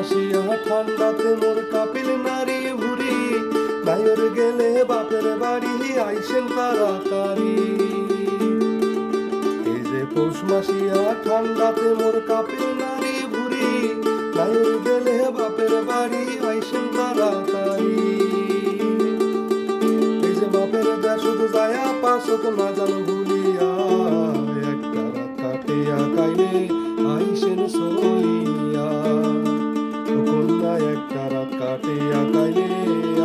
Masia ঠান্ডাতে মোর কাপিল নারী ভুরি। নায়র গেলে বাপের বাড়ি আইসেন তাড়াতাড়ি। এই যে পৌষ মাসিয়া ঠান্ডাতে মোর কাপিল নারী ভুরি। নায়র গেলে বাপের বাড়ি আইসেন তাড়াতাড়ি। এই যে বাপের দেশত যায়া পাশত না জানো ভুলিয়া। একটা রাত কাটিয়া আইসেন সইয়া একটা রাত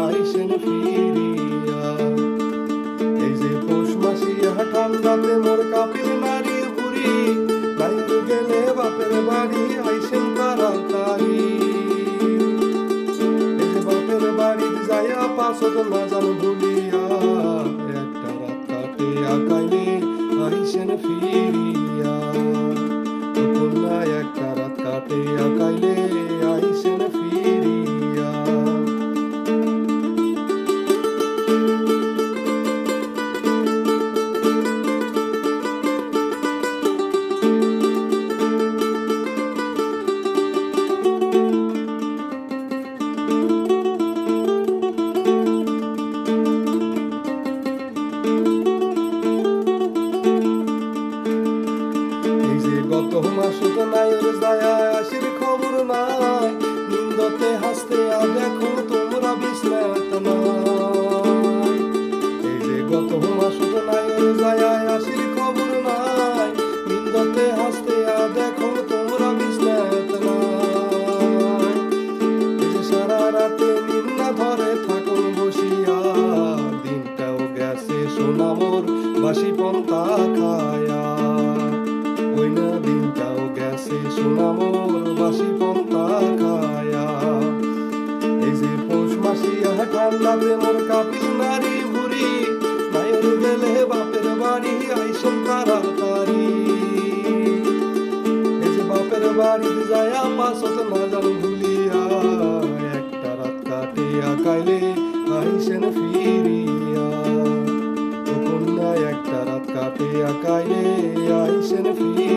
এই যে গত মাসত নাইর যায়া আসির খবর নাই। নিন্দতে হাসতে আ দেখো তোমরা বিস্মৃত নাই। এই যে গত মাসত নাইর যায়া আসির খবর নাই। নিন্দতে হাসতে আ দেখো তোমরা বিস্মৃত নাই। এই যে সারা রাতে নিন্না ধরে থাকুন বসিয়া, দিনটাও গেছে সোনামোর বাসি পন্তা খায়া। ওই না দিনটাও গেছে সোনামোর বাসি পন্তা খায়া এই যে পৌষ মাসিয়া ঠান্ডাতে মোর কাপিল নারী ভুরি নায়র গেলে বাপের বাড়ি আইসন তাড়াতাড়ি এই যে বাপের বাড়ি যায়া পাশত না জানো ভুলিয়া একটা রাত কাটিয়া কাইলে আইসেন ফিরিয়া ও কন্যা একটা রাত